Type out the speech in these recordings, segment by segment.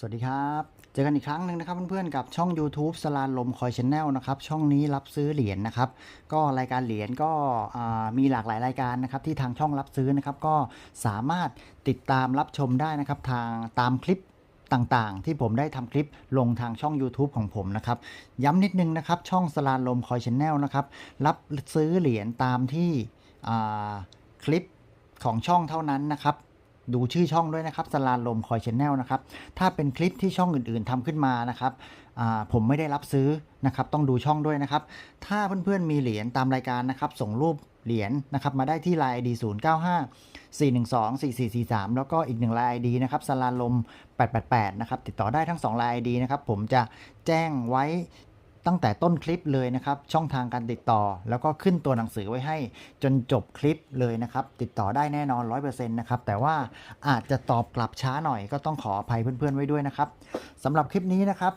สวัสดีครับ เจอกันอีกครั้งหนึ่งนะครับเพื่อนๆกับช่อง YouTube สลานลมคอยชแนลนะครับช่องนี้รับซื้อเหรียญนะครับ ก็รายการเหรียญก็มีหลากหลายรายการนะครับที่ทางช่องรับซื้อนะครับ ก็สามารถติดตามรับชมได้นะครับทางตามคลิปต่างๆ ที่ผมได้ทำคลิปลงทางช่อง YouTube ของผมนะครับ ย้ำนิดนึงนะครับช่องสลานลมคอยชแนลนะครับรับซื้อเหรียญตามที่คลิปของช่องเท่านั้นนะครับ ดูชื่อช่องด้วยนะครับสลาลมคอยชแนลนะครับ ถ้าเป็นคลิปที่ช่องอื่นๆทำขึ้นมานะครับผมไม่ได้รับซื้อนะครับ ต้องดูช่องด้วยนะครับ ถ้าเพื่อนๆมีเหรียญตามรายการนะครับ ส่งรูปเหรียญนะครับ มาได้ที่ Line ID 0 9 5 4 1 2 4 4 4 3 แล้วก็อีกหนึ่ง Line ID นะครับสลาลม 888 นะครับ ติดต่อได้ทั้ง2 Line ID นะครับ ผมจะแจ้งไว้ ตั้งแต่ต้นคลิปเลยนะครับ ช่องทางการติดต่อ แล้วก็ขึ้นตัวหนังสือไว้ให้จนจบคลิปเลยนะครับ ติดต่อได้แน่นอน 100%นะครับ แต่ว่าอาจจะตอบกลับช้าหน่อยก็ต้องขออภัยเพื่อนๆไว้ด้วยนะครับสำหรับคลิปนี้นะครับ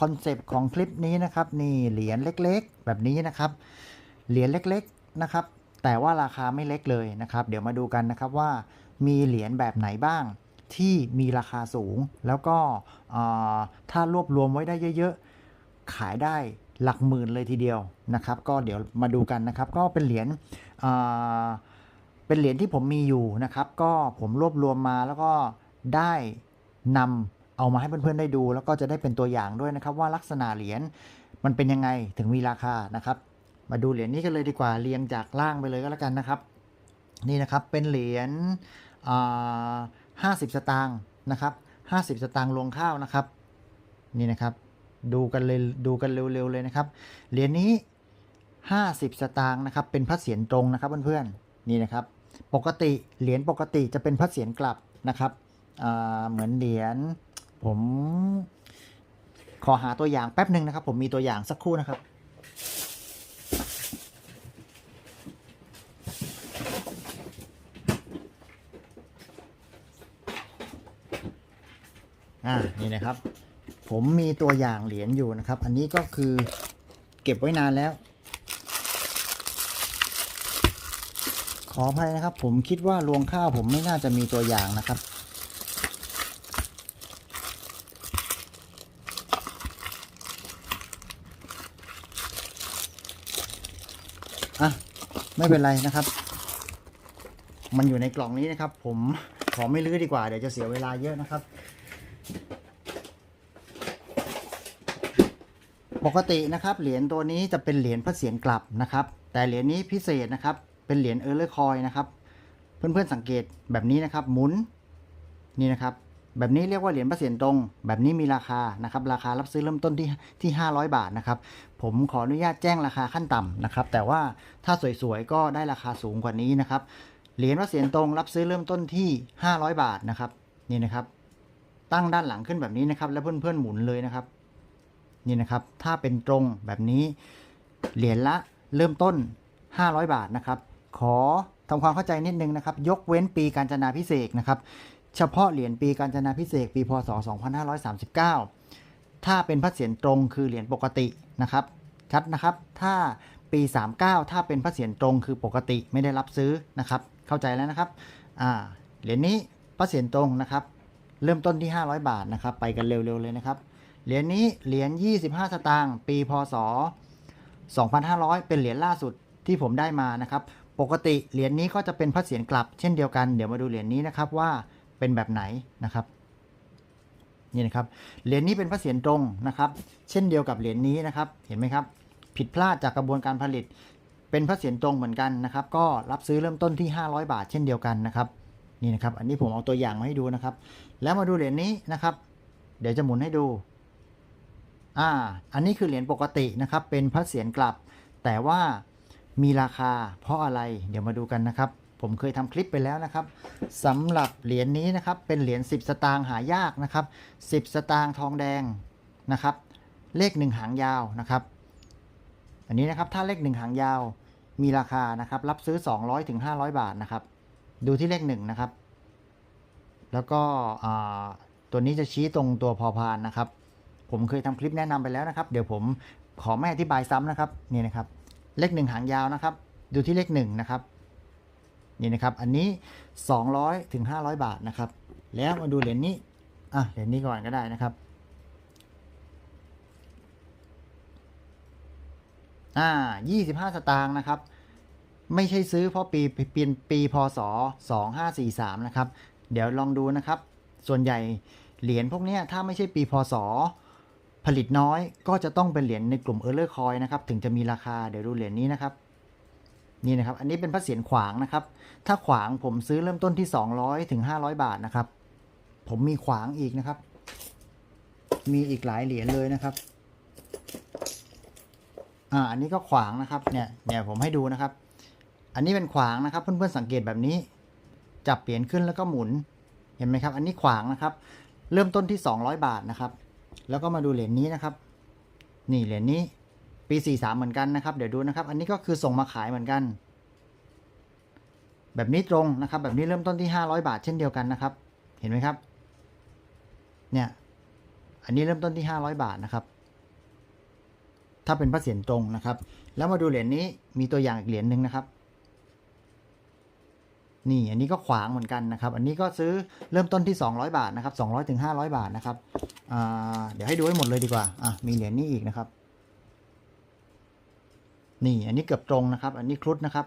คอนเซปต์ของคลิปนี้นะครับนี่เหรียญเล็กๆ แบบนี้นะครับ เหรียญเล็กๆนะครับ แต่ว่าราคาไม่เล็กเลยนะครับ เดี๋ยวมาดูกันนะครับว่ามีเหรียญแบบไหนบ้างที่มีราคาสูง แล้วก็ถ้ารวบรวมไว้ได้เยอะ ขายได้หลักหมื่นเลยทีเดียวนะครับ ก็เดี๋ยวมาดูกันนะครับ ก็เป็นเหรียญเป็นเหรียญที่ผมมีอยู่นะครับ ก็ผมรวบรวมมาแล้วก็ได้นำเอามาให้เพื่อนๆได้ดู แล้วก็จะได้เป็นตัวอย่างด้วยนะครับ ว่าลักษณะเหรียญมันเป็นยังไงถึงมีราคานะครับ มาดูเหรียญนี้กันเลยดีกว่าเรียงจากล่างไปเลยก็แล้วกันนะครับ นี่นะครับเป็นเหรียญห้าสิบสตางค์นะครับห้าสิบสตางค์รวงข้าวนะครับ นี่นะครับ ดูกันเลยดูกันเร็วๆเลยนะครับเหรียญนี้ 50 สตางค์นะครับเป็นพระเศียรตรงนะครับเพื่อนๆนี่นะครับ ปกติเหรียญปกติจะเป็นพระเศียรกลับนะครับเหมือนเหรียญผมขอหาตัวอย่างแป๊บหนึ่งนะครับ ผมมีตัวอย่างสักครู่นะครับอ่านี่นะครับ ผมมีตัวอย่างเหรียญอยู่นะครับ อันนี้ก็คือเก็บไว้นานแล้ว ขออภัยนะครับ ผมคิดว่าลวงข้าวผมไม่น่าจะมีตัวอย่างนะครับ อะ ไม่เป็นไรนะครับ มันอยู่ในกล่องนี้นะครับ ผมขอไม่ลื้อดีกว่า เดี๋ยวจะเสียเวลาเยอะนะครับ ปกตินะครับ เหรียญตัวนี้จะเป็นเหรียญพระเศียรกลับนะครับ แต่เหรียญนี้พิเศษนะครับ เป็นเหรียญเออร์เลอร์คอยนะครับ เพื่อนๆสังเกตแบบนี้นะครับ หมุนนี่นะครับ แบบนี้เรียกว่าเหรียญพระเศียรตรง แบบนี้มีราคานะครับ ราคารับซื้อเริ่มต้นที่ที่ 500 บาทนะครับ ผมขออนุญาตแจ้งราคาขั้นต่ำนะครับ แต่ว่าถ้าสวยๆก็ได้ราคาสูงกว่านี้นะครับ เหรียญพระเศียรตรงรับซื้อเริ่มต้นที่ 500 บาทนะครับ นี่นะครับ ตั้งด้านหลังขึ้นแบบนี้นะครับ แล้วเพื่อนๆหมุนเลยนะครับ นี่นะครับ ถ้าเป็นตรงแบบนี้ เหรียญละเริ่มต้น 500 บาทนะครับ ขอทำความเข้าใจนิดนึงนะครับ ยกเว้นปีการจนาพิเศษนะครับ เฉพาะเหรียญปีการจนาพิเศษปีพศ 2539 ถ้าเป็นพระเศียรตรงคือเหรียญปกตินะครับ ชัดนะครับ ถ้าปี 39 ถ้าเป็นพระเศียรตรงคือปกติไม่ได้รับซื้อนะครับ เข้าใจแล้วนะครับ อ่า เหรียญนี้พระเศียรตรงนะครับ เริ่มต้นที่ 500 บาทนะครับ ไปกันเร็วๆเลยนะครับ เหรียญนี้เหรียญ25 สตางค์ปีพศ 2500 เป็นเหรียญล่าสุดที่ผมได้มานะครับ ปกติเหรียญนี้ก็จะเป็นพระเศียรกลับ เช่นเดียวกันเดี๋ยวมาดูเหรียญนี้นะครับว่าเป็นแบบไหนนะครับนี่นะครับเหรียญนี้เป็นพระเศียรตรงนะครับ เช่นเดียวกับเหรียญนี้นะครับ เห็นไหมครับ ผิดพลาดจากกระบวนการผลิต เป็นพระเศียรตรงเหมือนกันนะครับ ก็รับซื้อเริ่มต้นที่ 500 บาท เช่นเดียวกันนะครับนี่นะครับ อันนี้ผมเอาตัวอย่างมาให้ดูนะครับ แล้วมาดูเหรียญนี้นะครับ เดี๋ยวจะหมุนให้ดู อ่า อันนี้คือเหรียญปกตินะครับ เป็นพระเศียรกลับ แต่ว่ามีราคาเพราะอะไร เดี๋ยวมาดูกันนะครับ ผมเคยทำคลิปไปแล้วนะครับสำหรับเหรียญนี้นะครับ เป็นเหรียญ10 สตางค์หายากนะครับ 10 สตางค์ทองแดงนะครับ เลขหนึ่งหางยาวนะครับ อันนี้นะครับ ถ้าเลขหนึ่งหางยาว มีราคานะครับ รับซื้อ 200ถึง500 บาทนะครับ ดูที่เลขหนึ่งนะครับ แล้วก็อ่าตัวนี้จะชี้ตรงตัวพอพานนะครับ ผมเคยทำคลิปแนะนำไปแล้วนะครับ เดี๋ยวผมขอไม่อธิบายซ้ำนะครับนี่นะครับเลขหนึ่งหางยาวนะครับ ดูที่เลขหนึ่งนะครับนี่นะครับ อันนี้ 200ถึง500 บาทนะครับ แล้วมาดูเหรียญนี้อะเหรียญนี้ก่อนก็ได้นะครับอ่ายี่สิบห้าสตางค์นะครับ ไม่ใช่ซื้อเพราะปีปีปีพศสองห้าสี่สามนะครับ เดี๋ยวลองดูนะครับ ส่วนใหญ่เหรียญพวกนี้ถ้าไม่ใช่ปีพศ ผลิตน้อยก็จะต้องเป็นเหรียญในกลุ่มเออร์เลอร์คอยนะครับถึงจะมีราคาเดี๋ยวดูเหรียญนี้นะครับนี่นะครับอันนี้เป็นพระเศียรขวางนะครับ ถ้าขวางผมซื้อเริ่มต้นที่ 200ถึง500 บาทนะครับ ผมมีขวางอีกนะครับ มีอีกหลายเหรียญเลยนะครับอ่าอันนี้ก็ขวางนะครับเนี่ยเนี่ยผมให้ดูนะครับ อันนี้เป็นขวางนะครับ เพื่อนๆสังเกตแบบนี้ จับเหรียญขึ้นแล้วก็หมุนเห็นไหมครับ อันนี้ขวางนะครับ เริ่มต้นที่ 200 บาทนะครับ แล้วก็มาดูเหรียญนี้นะครับ นี่เหรียญนี้ปี 43 เหมือนกันนะครับ เดี๋ยวดูนะครับ อันนี้ก็คือส่งมาขายเหมือนกัน แบบนี้ตรงนะครับ แบบนี้เริ่มต้นที่ 500 บาทเช่นเดียวกันนะครับ เห็นไหมครับ เนี่ย อันนี้เริ่มต้นที่ 500 บาทนะครับ ถ้าเป็นพระเศียรตรงนะครับ แล้วมาดูเหรียญนี้มีตัวอย่างอีกเหรียญหนึ่งนะครับ นี่อันนี้ก็ขวางเหมือนกันนะครับ อันนี้ก็ซื้อเริ่มต้นที่ 200 บาทนะครับ200ถึง500 บาทนะครับเดี๋ยวให้ดูให้หมดเลยดีกว่าอะมีเหรียญนี้อีกนะครับ นี่อันนี้เกือบตรงนะครับ อันนี้ครุฑนะครับ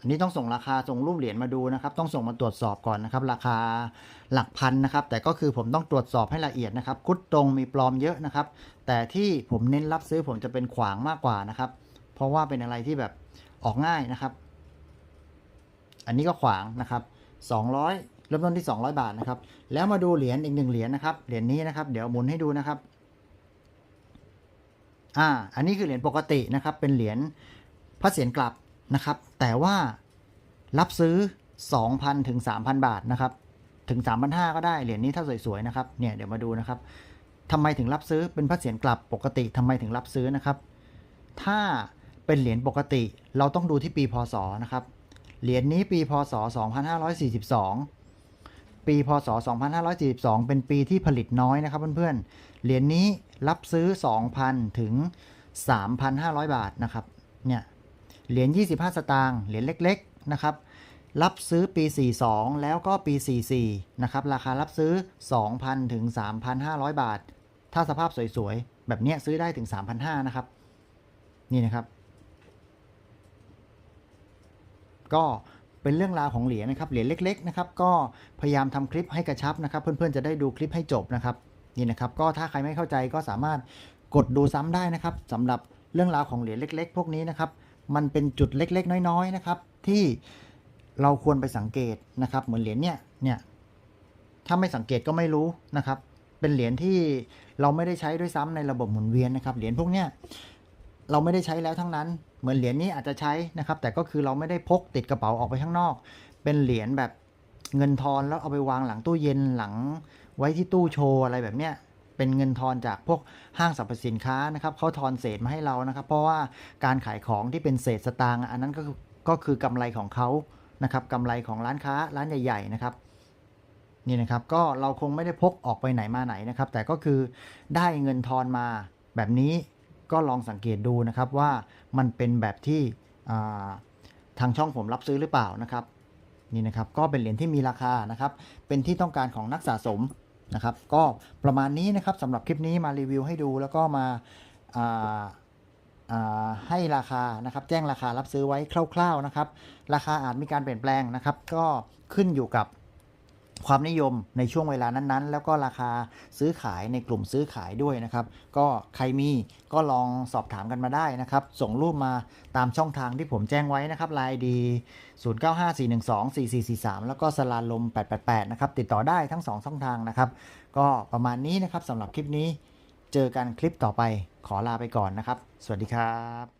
อันนี้ต้องส่งราคาส่งรูปเหรียญมาดูนะครับ ต้องส่งมาตรวจสอบก่อนนะครับ ราคาหลักพันนะครับ แต่ก็คือผมต้องตรวจสอบให้ละเอียดนะครับครุฑตรงมีปลอมเยอะนะครับ แต่ที่ผมเน้นรับซื้อผมจะเป็นขวางมากกว่านะครับ เพราะว่าเป็นอะไรที่แบบออกง่ายนะครับ อันนี้ก็ขวางนะครับ200 เริ่มต้นที่ 200 บาทนะครับ แล้วมาดูเหรียญอีกหนึ่งเหรียญนะครับ เหรียญนี้นะครับ เดี๋ยวหมุนให้ดูนะครับ อ่า อันนี้คือเหรียญปกตินะครับ เป็นเหรียญพระเศียรกลับนะครับ แต่ว่ารับซื้อ 2,000ถึง3,000 บาทนะครับ ถึง 3,500 ก็ได้ เหรียญนี้ถ้าสวยๆนะครับ เนี่ยเดี๋ยวมาดูนะครับทำไมถึงรับซื้อ เป็นพระเศียรกลับปกติทำไมถึงรับซื้อนะครับ ถ้าเป็นเหรียญปกติ เราต้องดูที่ปีพศนะครับ เหรียญนี้ปีพศ 2542 ปีพศ 2542 เป็นปีที่ผลิตน้อยนะครับเพื่อนๆ เหรียญนี้รับซื้อ 2,000 ถึง 3,500 บาทนะครับ เนี่ย เหรียญ 25 สตางค์ เหรียญเล็กๆ นะครับ รับซื้อปี 42 แล้วก็ปี 44 นะครับ ราคารับซื้อ 2,000 ถึง 3,500 บาท ถ้าสภาพสวยๆ แบบเนี้ยซื้อได้ถึง 3,500 นะครับ นี่นะครับ ก็เป็นเรื่องราวของเหรียญนะครับเหรียญเล็กๆนะครับก็พยายามทำคลิปให้กระชับนะครับ เพื่อนๆจะได้ดูคลิปให้จบนะครับนี่นะครับก็ถ้าใครไม่เข้าใจก็สามารถกดดูซ้ำได้นะครับสำหรับเรื่องราวของเหรียญเล็ก ๆ พวกนี้นะครับ มันเป็นจุดเล็กๆ น้อยๆนะครับ ที่เราควรไปสังเกตนะครับ เหมือนเหรียญเนี่ยเนี่ยถ้าไม่สังเกตก็ไม่รู้นะครับ เป็นเหรียญที่เราไม่ได้ใช้ด้วยซ้ำในระบบหมุนเวียนนะครับเหรียญพวกเนี้ยเราไม่ได้ใช้แล้วทั้งนั้น เหมือนเหรียญนี้อาจจะใช้นะครับ แต่ก็คือเราไม่ได้พกติดกระเป๋าออกไปข้างนอก เป็นเหรียญแบบเงินทอนแล้วเอาไปวางหลังตู้เย็นหลังไว้ที่ตู้โชว์อะไรแบบเนี้ยเป็นเงินทอนจากพวกห้างสรรพสินค้านะครับเขาทอนเศษมาให้เรานะครับ เพราะว่าการขายของที่เป็นเศษสตางค์อันนั้นก็คือก็คือกำไรของเขานะครับกำไรของร้านค้าร้านใหญ่ ๆ นะครับนี่นะครับก็เราคงไม่ได้พกออกไปไหนมาไหนนะครับ แต่ก็คือได้เงินทอนมาแบบนี้ ก็ลองสังเกตดูนะครับว่ามันเป็นแบบที่ทางช่องผมรับซื้อหรือเปล่านะครับนี่นะครับก็เป็นเหรียญที่มีราคานะครับเป็นที่ต้องการของนักสะสมนะครับก็ประมาณนี้นะครับสำหรับคลิปนี้มารีวิวให้ดูแล้วก็มาาาให้ราคานะครับแจ้งราคารับซื้อไว้คร่าวๆนะครับราคาอาจมีการเปลี่ยนแปลงนะครับ ก็ขึ้นอยู่กับ ความนิยมในช่วงเวลานั้นๆ แล้วก็ราคาซื้อขายในกลุ่มซื้อขายด้วยนะครับ ก็ใครมีก็ลองสอบถามกันมาได้นะครับ ส่งรูปมาตามช่องทางที่ผมแจ้งไว้นะครับไลน์ดี 0954124443 แล้วก็สลาลม 888 นะครับ ติดต่อได้ทั้ง 2 ช่องทางนะครับ ก็ประมาณนี้นะครับสำหรับคลิปนี้ เจอกันคลิปต่อไปขอลาไปก่อนนะครับ สวัสดีครับ